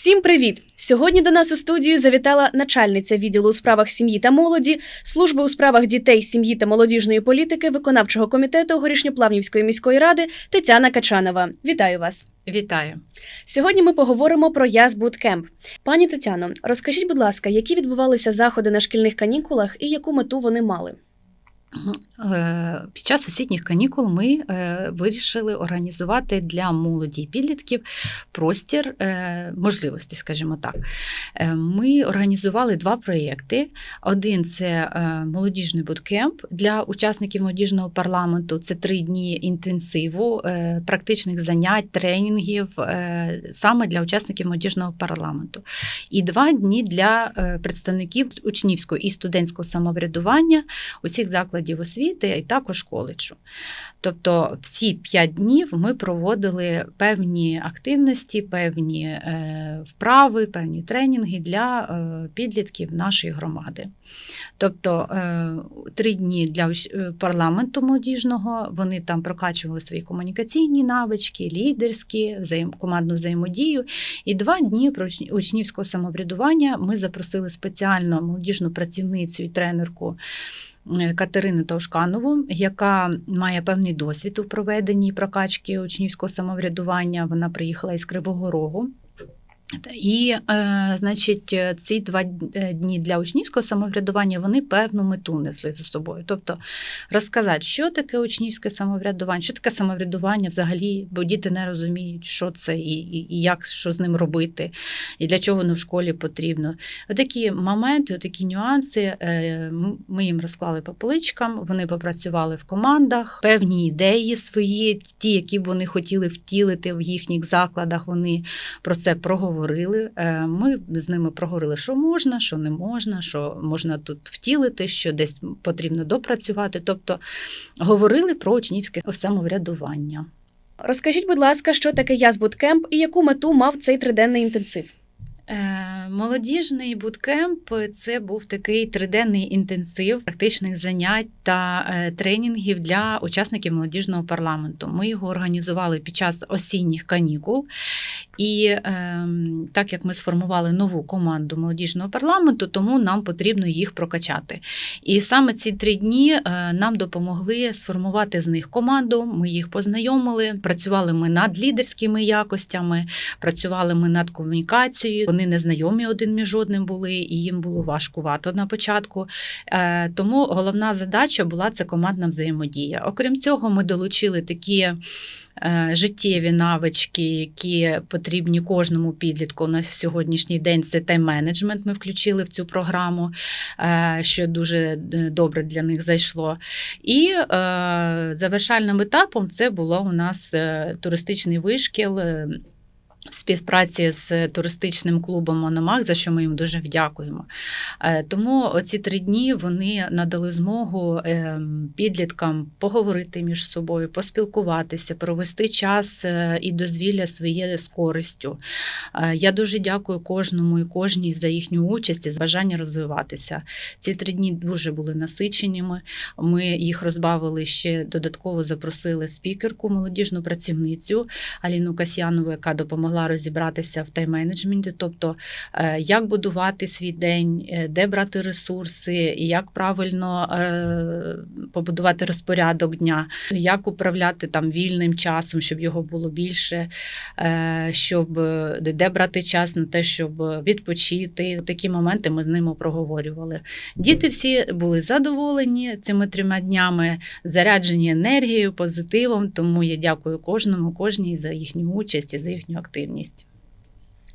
Всім привіт! Сьогодні до нас у студію завітала начальниця відділу у справах сім'ї та молоді, служби у справах дітей, сім'ї та молодіжної політики виконавчого комітету Горішньоплавнівської міської ради Тетяна Качанова. Вітаю вас! Вітаю. Сьогодні ми поговоримо про Яз Буткемп. Пані Тетяно, розкажіть, будь ласка, які відбувалися заходи на шкільних канікулах і яку мету вони мали? Е, Під час освітніх канікул ми е, вирішили організувати для молоді і підлітків простір е, можливостей, скажімо так. Ми організували два проєкти. Один це молодіжний буткемп для учасників молодіжного парламенту. Це три дні інтенсиву, практичних занять, тренінгів саме для учасників молодіжного парламенту. І два дні для представників учнівського і студентського самоврядування усіх закладів освіти і також коледжу. Тобто всі п'ять днів ми проводили певні активності, певні е, вправи, певні тренінги для е, підлітків нашої громади. Тобто е, три дні для парламенту молодіжного вони там прокачували свої комунікаційні навички, лідерські, командну взаємодію. І два дні про учнівського самоврядування ми запросили спеціально молодіжну працівницю і тренерку. Е, Катерину Таушканову, яка має певний досвід у проведенні прокачки учнівського самоврядування. Вона приїхала із Кривого Рогу. І, е, значить, ці два е, дні для учнівського самоврядування вони певну мету несли за собою. Тобто розказати, що таке учнівське самоврядування, що таке самоврядування взагалі, бо діти не розуміють, що це і, і, і як що з ним робити, і для чого воно в школі потрібно. Отакі моменти, отакі нюанси е, ми їм розклали по поличкам, вони попрацювали в командах, певні ідеї свої, ті, які б вони хотіли втілити в їхніх закладах, вони про це проговорили. Е, Ми з ними проговорили, що можна, що не можна, що можна тут втілити, що десь потрібно допрацювати. Тобто говорили про учнівське самоврядування. Розкажіть, будь ласка, що таке Язбуткемп і яку мету мав цей триденний інтенсив? Е, Молодіжний буткемп це був такий триденний інтенсив практичних занять та е, тренінгів для учасників молодіжного парламенту. Ми його організували під час осінніх канікул. І е, так як ми сформували нову команду молодіжного парламенту, тому нам потрібно їх прокачати. І саме ці три дні е, нам допомогли сформувати з них команду. Ми їх познайомили. Працювали ми над лідерськими якостями, працювали ми над комунікацією. Вони не знайомі один між одним були, і їм було важкувато на початку. Е, Тому головна задача була це командна взаємодія. Окрім цього, ми долучили такі. е, Життєві навички, які потрібні кожному підлітку на сьогоднішній день, це тайм-менеджмент. Ми включили в цю програму, е, що дуже добре для них зайшло. І завершальним етапом це було у нас туристичний вишкіл. Співпраці з туристичним клубом Мономах, за що ми їм дуже вдякуємо. Е, Тому оці три дні вони надали змогу е, підліткам поговорити між собою, поспілкуватися, провести час е, і дозвілля своє з користю. Е, Я дуже дякую кожному і кожній за їхню участь і за бажання розвиватися. Ці три дні дуже були насиченими. Ми їх розбавили ще додатково запросили спікерку, молодіжну працівницю Аліну Касьянову, яка допомогла розібратися в тайм-менеджменті, тобто е, як будувати свій день, е, де брати ресурси, як правильно е, побудувати розпорядок дня, як управляти там вільним часом, щоб його було більше, щоб де брати час на те, щоб відпочити. Такі моменти ми з ними проговорювали. Діти всі були задоволені цими трьома днями, заряджені енергією, позитивом. Тому я дякую кожному, кожній за їхню участь і за їхню активність.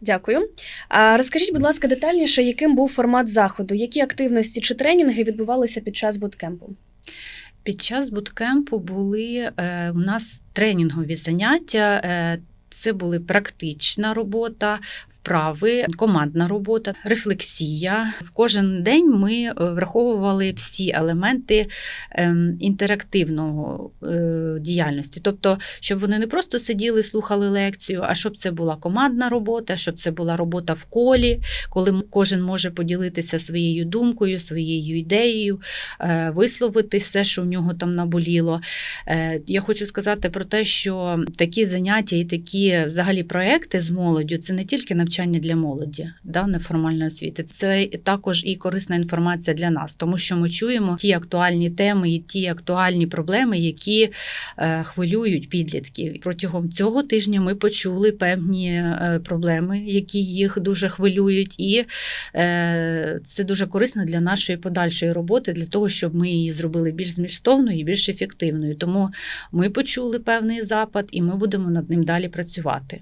Дякую. А розкажіть, будь ласка, детальніше, яким був формат заходу, які активності чи тренінги відбувалися під час буткемпу? Під час буткемпу були е, у нас тренінгові заняття. Е, це були практична робота, вправи, командна робота, рефлексія. В кожен день ми е, враховували всі елементи ем, інтерактивного е, діяльності. Тобто, щоб вони не просто сиділи, слухали лекцію, а щоб це була командна робота, щоб це була робота в колі, коли кожен може поділитися своєю думкою, своєю ідеєю, е, висловити все, що в нього там наболіло. Я хочу сказати про те, що такі заняття і такі взагалі проекти з молоддю це не тільки навчання навчання для молоді, да, неформальної освіти. Це також і корисна інформація для нас, тому що ми чуємо ті актуальні теми і ті актуальні проблеми, які е, хвилюють підлітків. Протягом цього тижня ми почули певні е, проблеми, які їх дуже хвилюють, і е, це дуже корисно для нашої подальшої роботи, для того, щоб ми її зробили більш змістовною і більш ефективною. Тому ми почули певний запит, і ми будемо над ним далі працювати.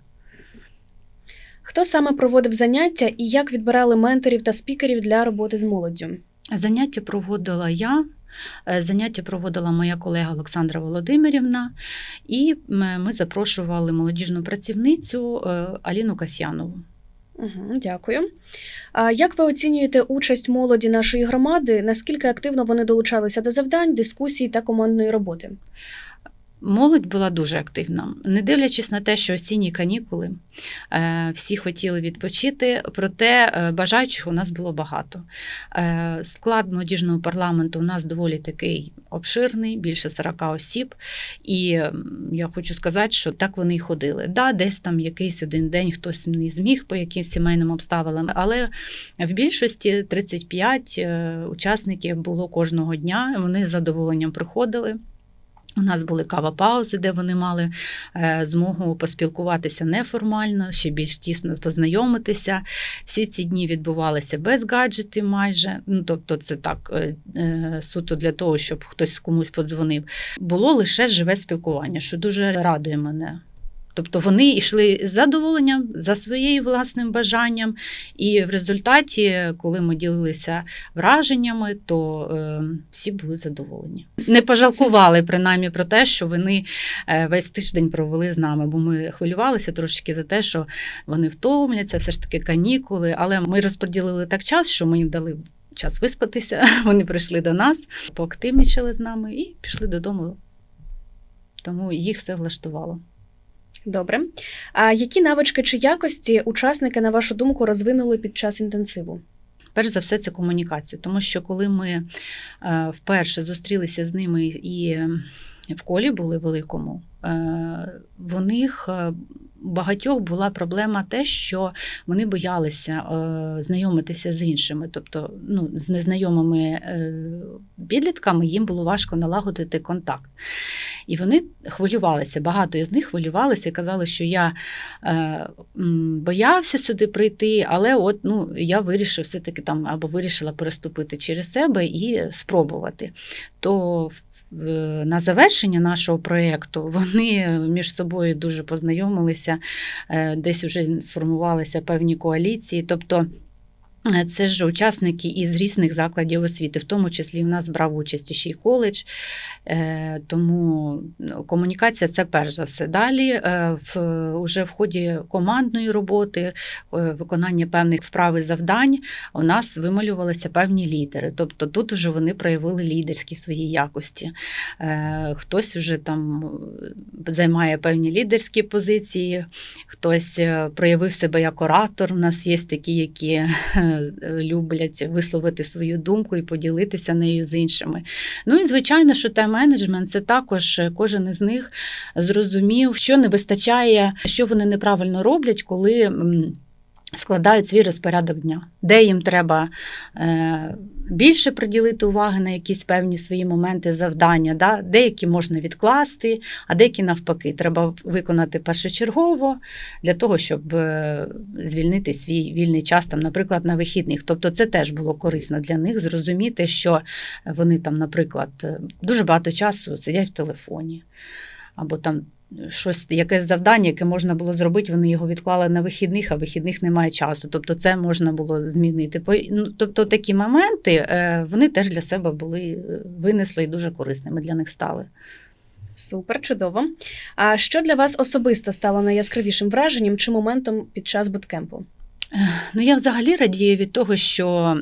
Хто саме проводив заняття і як відбирали менторів та спікерів для роботи з молоддю? Заняття проводила я. е, Заняття проводила моя колега Олександра Володимирівна, і ми запрошували молодіжну працівницю е, Аліну Касьянову. Угу, дякую. А як ви оцінюєте участь молоді нашої громади? Наскільки активно вони долучалися до завдань, дискусій та командної роботи? Молодь була дуже активна, не дивлячись на те, що осінні канікули е, всі хотіли відпочити, проте е, бажаючих у нас було багато. Е, Склад молодіжного парламенту у нас доволі такий обширний, більше 40 осіб. І я хочу сказати, що так вони і ходили. Да, десь там якийсь один день хтось не зміг по якимось сімейним обставинам, але в більшості 35 е, учасників було кожного дня. Вони з задоволенням приходили. У нас були кава-паузи, де вони мали е, змогу поспілкуватися неформально, ще більш тісно познайомитися. Всі ці дні відбувалися без гаджетів майже. Ну, тобто, це так е, е, суто для того, щоб хтось комусь подзвонив. Було лише живе спілкування, що дуже радує мене. Тобто вони йшли з задоволенням за своєю власним бажанням, і в результаті, коли ми ділилися враженнями, то е, всі були задоволені. Не пожалкували принаймні про те, що вони е, весь тиждень провели з нами, бо ми хвилювалися трошки за те, що вони втомляться, все ж таки канікули. Але ми розподілили так час, що ми їм дали. Час виспатися, вони прийшли до нас, поактивнічали з нами і пішли додому. Тому їх все влаштувало. Добре. А які навички чи якості учасники, на вашу думку, розвинули під час інтенсиву? Перш за все, це комунікація, тому що коли ми е, вперше зустрілися з ними і в колі були великому, е, в них е, багатьох була проблема те, що вони боялися е, знайомитися з іншими, тобто ну, з незнайомими е, підлітками їм було важко налагодити контакт. І вони хвилювалися. Багато із них хвилювалися і казали, що я е, боявся сюди прийти, але от ну, я вирішив все-таки там або вирішила переступити через себе і спробувати. То на завершення нашого проєкту вони між собою дуже познайомилися, е, десь вже сформувалися певні коаліції. Тобто е, це ж учасники із різних закладів освіти, в тому числі у нас брав участь ще й коледж. Е, Тому ну, комунікація це перш за все. Далі е, в, уже в ході командної роботи, е, виконання певних вправ і завдань у нас вималювалися певні лідери. Тобто тут вже вони проявили лідерські свої якості. Е, Хтось вже там е, займає певні лідерські позиції, хтось е, проявив себе як оратор. У нас є такі, які е, люблять висловити свою думку і поділитися нею з іншими. Ну і звичайно, що тайм-менеджмент це також е, кожен із них зрозумів, що не вистачає, що вони неправильно роблять, коли. Складають свій розпорядок дня, де їм треба е, більше приділити уваги на якісь певні свої моменти завдання, да? деякі можна відкласти, а деякі навпаки, треба виконати першочергово для того, щоб е, звільнити свій вільний час, там, наприклад, на вихідних. Тобто, це теж було корисно для них зрозуміти, що вони там, наприклад, е, дуже багато часу сидять в телефоні, або там. Щось, якесь завдання, яке можна було зробити, вони його відклали на вихідних, а вихідних немає часу. Тобто, це можна було змінити. Ну, Тобто, такі моменти е, вони теж для себе були е, винесли і дуже корисними для них стали. Супер, чудово. А що для вас особисто стало найяскравішим враженням чи моментом під час буткемпу? Ну, я взагалі радію від того, що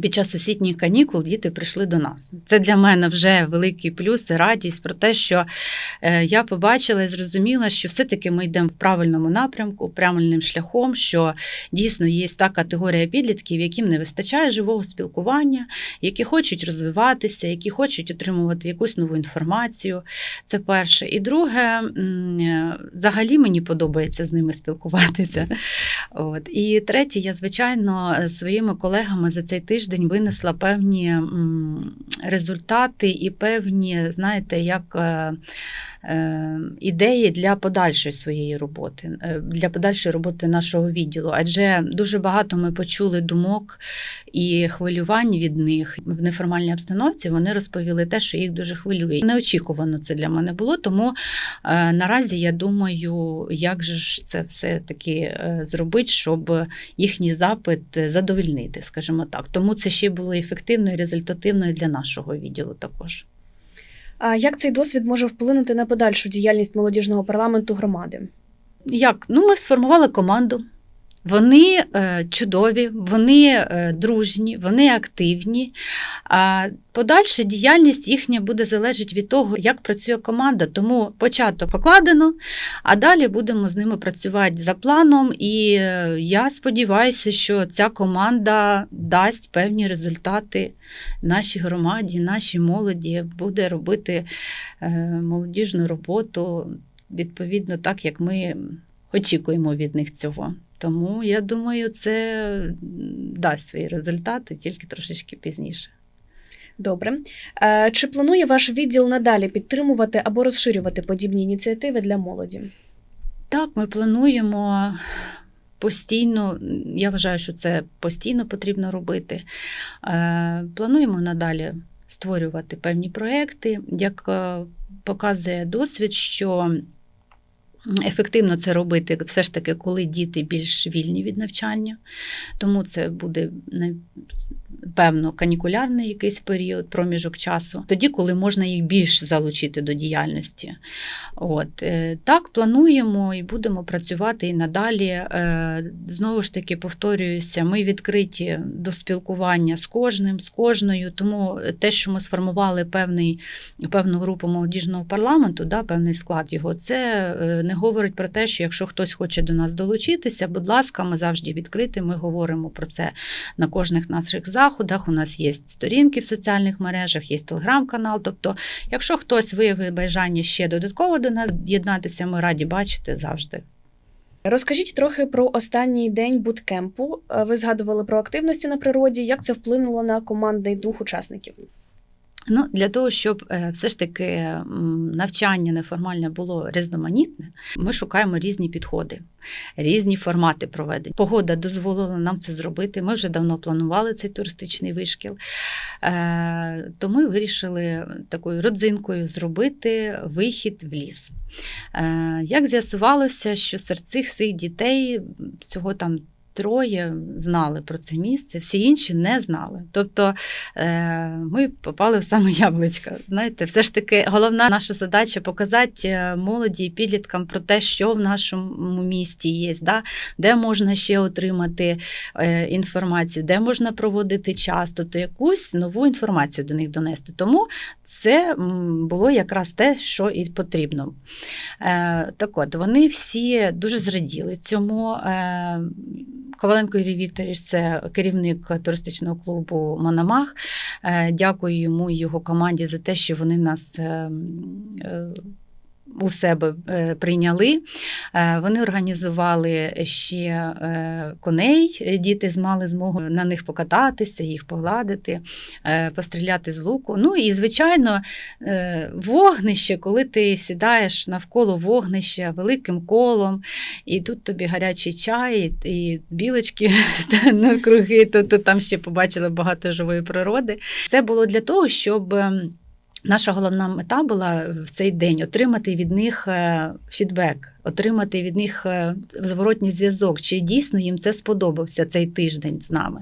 Під час освітніх канікул діти прийшли до нас. Це для мене вже великий плюс і радість про те, що е, я побачила і зрозуміла, що все-таки ми йдемо в правильному напрямку, правильним шляхом, що дійсно є та категорія підлітків, яким не вистачає живого спілкування, які хочуть розвиватися, які хочуть отримувати якусь нову інформацію. Це перше. І друге, е, взагалі мені подобається з ними спілкуватися. От. І третє, я, звичайно, своїми колегами за цей тиждень винесла певні результати і певні, знаєте, як. е, е, Ідеї для подальшої своєї роботи, е, для подальшої роботи нашого відділу. Адже дуже багато ми почули думок і хвилювань від них в неформальній обстановці. Вони розповіли те, що їх дуже хвилює. Неочікувано це для мене було. Тому наразі я думаю, як же ж це все таки зробити, щоб їхній запит задовольнити, скажімо так. Тому це ще було ефективно і результативно для нашого відділу також. А як цей досвід може вплинути на подальшу діяльність молодіжного парламенту громади? Як? Ну, ми сформували команду. Вони е, чудові, вони е, дружні, вони активні. А подальша діяльність їхня буде залежати від того, як працює команда. Тому початок покладено, а далі будемо з ними працювати за планом. І е, я сподіваюся, що ця команда дасть певні результати нашій громаді, нашій молоді, буде робити молодіжну роботу відповідно так, як ми очікуємо від них цього. Тому я думаю, це дасть свої результати тільки трошечки пізніше. Добре. Е, Чи планує ваш відділ надалі підтримувати або розширювати подібні ініціативи для молоді? Так, ми плануємо постійно. Я вважаю, що це постійно потрібно робити. Е, Плануємо надалі створювати певні проекти, як е, показує досвід, що ефективно це робити все ж таки, коли діти більш вільні від навчання. Тому це буде певно канікулярний якийсь період, проміжок часу, тоді, коли можна їх більш залучити до діяльності. От е, так плануємо і будемо працювати і надалі. Е, Знову ж таки, повторююся, ми відкриті до спілкування з кожним, з кожною. Тому те, що ми сформували певний, певну групу молодіжного парламенту, да, певний склад його, це е, не говорить про те, що якщо хтось хоче до нас долучитися, будь ласка, ми завжди відкриті. Ми говоримо про це на кожних наших заходах. У нас є сторінки в соціальних мережах, є телеграм-канал. Тобто, якщо хтось виявить бажання ще додатково до нас єднатися, ми раді бачити завжди. Розкажіть трохи про останній день буткемпу. Е, Ви згадували про активності на природі. Як це вплинуло на командний дух учасників? Ну, для того, щоб е, все ж таки навчання неформальне було різноманітне, ми шукаємо різні підходи, різні формати проведення. Погода дозволила нам це зробити. Ми вже давно планували цей туристичний вишкіл. Е, То ми вирішили такою родзинкою зробити вихід в ліс. Е, Як з'ясувалося, що серед цих дітей цього там. Троє знали про це місце, всі інші не знали. Тобто е, ми попали в саме яблучко. Знаєте, все ж таки головна наша задача показати е, молоді і підліткам про те, що в нашому місті є, да? де можна ще отримати е, інформацію, де можна проводити час, тобто якусь нову інформацію до них донести. Тому це було якраз те, що і потрібно. Так от, вони всі дуже зраділи цьому. Е, Коваленко Юрій Вікторович це керівник туристичного клубу Мономах. Е, Дякую йому і його команді за те, що вони нас. У себе е, прийняли. Е, Вони організували ще е, коней. Діти мали змогу на них покататися, їх погладити, постріляти з луку. Ну і, звичайно, вогнище, коли ти сідаєш навколо вогнища великим колом, і тут тобі гарячий чай, і, білочки навкруги, то, то там ще побачили багато живої природи. Це було для того, щоб. Наша головна мета була в цей день отримати від них е, фідбек, отримати від них е, зворотній зв'язок, чи дійсно їм це сподобався цей тиждень з нами.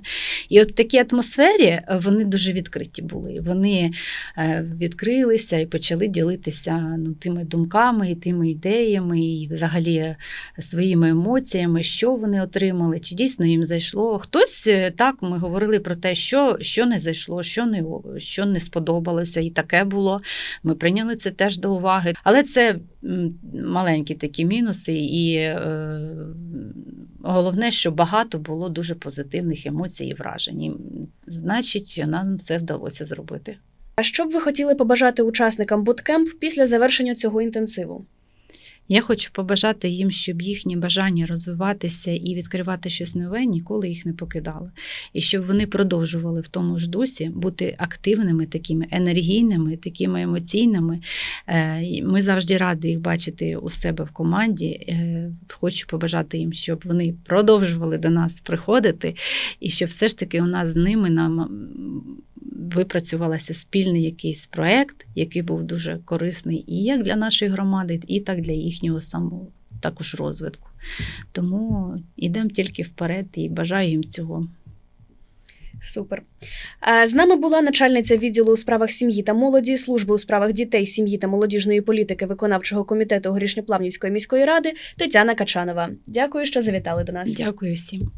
І от в такій атмосфері е, вони дуже відкриті були. Вони е, відкрилися і почали ділитися ну, тими думками, і тими ідеями, і взагалі своїми емоціями, що вони отримали, чи дійсно їм зайшло. Хтось так ми говорили про те, що, що не зайшло, що не, що не сподобалося, і таке було. Ми прийняли це теж до уваги. Але це маленькі такі мінуси, і е, головне, що багато було дуже позитивних емоцій і вражень. І, Значить, нам це вдалося зробити. А що б ви хотіли побажати учасникам буткемп після завершення цього інтенсиву? Я хочу побажати їм, щоб їхні бажання розвиватися і відкривати щось нове ніколи їх не покидали. І щоб вони продовжували в тому ж дусі бути активними, такими енергійними, такими емоційними. Е, Ми завжди раді їх бачити у себе в команді. Е, Хочу побажати їм, щоб вони продовжували до нас приходити, і щоб все ж таки у нас з ними нам випрацювалася спільний якийсь проект, який був дуже корисний і як для нашої громади, і так для їхнього самого також розвитку. Тому йдемо тільки вперед і бажаю їм цього. Супер. З нами була начальниця відділу у справах сім'ї та молоді, служби у справах дітей, сім'ї та молодіжної політики виконавчого комітету Горішньоплавнівської міської ради Тетяна Качанова. Дякую, що завітали до нас. Дякую всім.